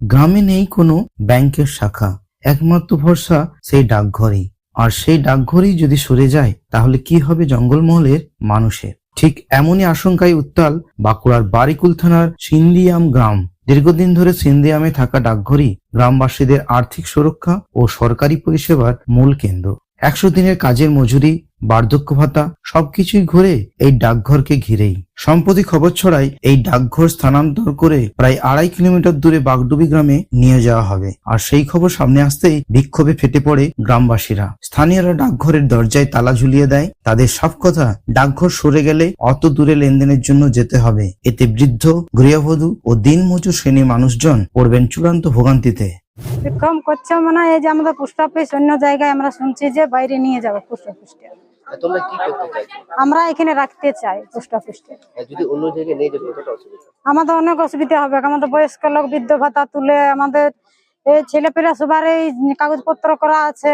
গ্রামে নেই কোনো ব্যাংকের শাখা, একমাত্র ভরসা সেই ডাকঘরই। আর সেই ডাকঘরই যদি সরে যায়, তাহলে কি হবে জঙ্গলমহলের মানুষের? ঠিক এমনই আশঙ্কায় উত্তাল বাঁকুড়ার বারিকুল থানার সিন্দিয়াম গ্রাম। দীর্ঘদিন ধরে সিন্দিয়ামে থাকা ডাকঘরই গ্রামবাসীদের আর্থিক সুরক্ষা ও সরকারি পরিষেবার মূল কেন্দ্র। একশো দিনের কাজের মজুরি বার্ধক্য ভাতা, সবকিছুই ঘুরে এই ডাকঘরকে ঘিরেই। সম্প্রতি খবর ছড়ায় এই ডাকঘর স্থানান্তর করে প্রায় আড়াই কিলোমিটার দূরে বাগডুবি গ্রামে নিয়ে যাওয়া হবে। আর সেই খবর সামনে আসতেই বিক্ষোভে ফেটে পড়ে গ্রামবাসীরা। স্থানীয়রা ডাকঘরের দরজায় তালা ঝুলিয়ে দেয়। তাদের সব কথা ডাকঘর সরে গেলে অত দূরে লেনদেনের জন্য যেতে হবে। এতে বৃদ্ধ, গৃহবধূ ও দিনমজুর শ্রেণির মানুষজন পড়বেন চূড়ান্ত ভোগান্তিতে। বিক্রম করছে মানে এই যে আমাদের পোস্ট অফিস অন্য জায়গায় আমরা শুনছি যে বাইরে নিয়ে যাবে পোস্ট অফিসটা আর তোমরা কি করতে চাইছো? আমরা এখানে রাখতে চাই পোস্ট অফিসটা। আর যদি অন্য জায়গায় নিয়ে কতটা অসুবিধা? আমাদের অনেক অসুবিধা হবে আমাদের বয়স্ক লোক বৃদ্ধ ভাতা তুলে আমাদের এই ছেলেপেলে সবার এই কাগজপত্র করা আছে।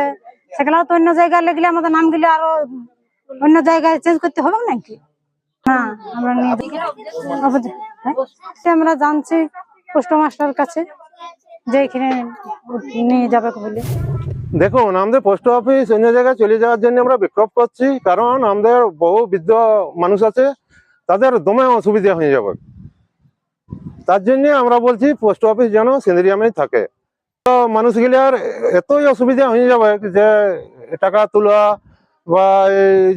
সেগুলো তো অন্য জায়গায় লাগলে আমাদের নাম গেলে আরও অন্য জায়গায় চেঞ্জ করতে হবে নাকি? হ্যাঁ আমরা নিয়ে হ্যাঁ? আমরা জানছি পোস্ট মাস্টার কাছে যে এখানে নিয়ে যাবে বলে। দেখুন, আমাদের পোস্ট অফিস অন্য জায়গায় চলে যাওয়ার জন্য আমরা বিক্ষোভ করছি, কারণ আমাদের বহু বৃদ্ধ মানুষ আছে, তাদের দমে অসুবিধা হয়ে যাবে। তার জন্য আমরা বলছি পোস্ট অফিস যেন সিন্দ্রিয়ামে থাকে। তো মানুষগুলার এতই অসুবিধা হয়ে যাবে যে, টাকা তোলা বা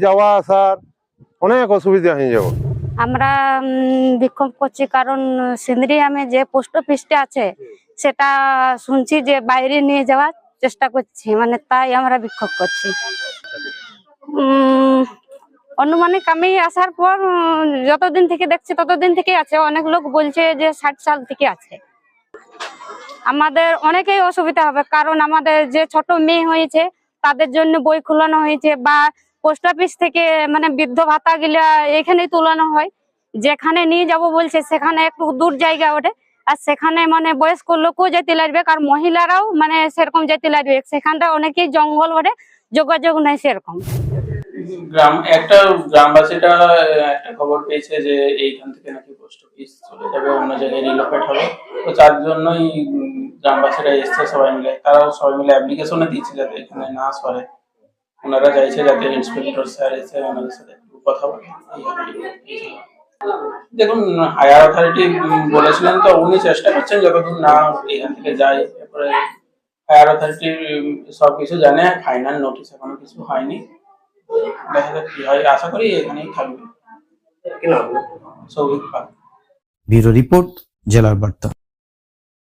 যাওয়া আসার অনেক অসুবিধা হয়ে যাবে। আমরা বিক্ষোভ করছি কারণ সিন্দ্রিয়ামে যে পোস্ট অফিসটা আছে, সেটা শুনছি যে বাইরে নিয়ে যাওয়ার চেষ্টা করছি মানে তাই আমরা বিক্ষোভ করছি। অনুমানিক আমি আসার পর যতদিন থেকে দেখছি ততদিন থেকে আছে। অনেক লোক বলছে যে ষাট সাল থেকে আছে। আমাদের অনেকেই অসুবিধা হবে, কারণ আমাদের যে ছোট মেয়ে হয়েছে, তাদের জন্য বই খোলানো হয়েছে বা পোস্ট অফিস থেকে মানে বৃদ্ধ ভাতা গুলা এখানেই তুলানো হয়। যেখানে নিয়ে যাব বলছে, সেখানে একটু দূর জায়গা ওঠে। আর সেখানে মানে বয়স্ক লোকও যেতে লাগবে আর মহিলারাও মানে সেরকম যেতে লাগবে। সেখানটা অনেকেই জঙ্গল ওঠে যোগাযোগ নাই সেরকম। গ্রাম, একটা খবর পেয়েছে যে এইখান থেকে নাকি পোস্ট অফিস চলে যাবে, অন্য জায়গায় হবে। তো তার জন্যই গ্রামবাসীরা সবাই মিলে। তারাও সবাই মিলে এখানে না সরে। ওনারা চাইছে যাতে স্যার সাথে কথা বলে। দেখুন হায়ার অথরিটি বলেছিলেন তো উনি চেষ্টা করছেন যতদূর না এখান থেকে যায়। তারপরে হায়ার অথরিটি সব কিছু জানে ফাইনাল নোটিশ এখনও কিছু হয়নি। দেখা যাক কি হয়। আশা করি এখানেই থাকবে। সৌভিক পাল। ব্যুরো রিপোর্ট জেলার বার্তা।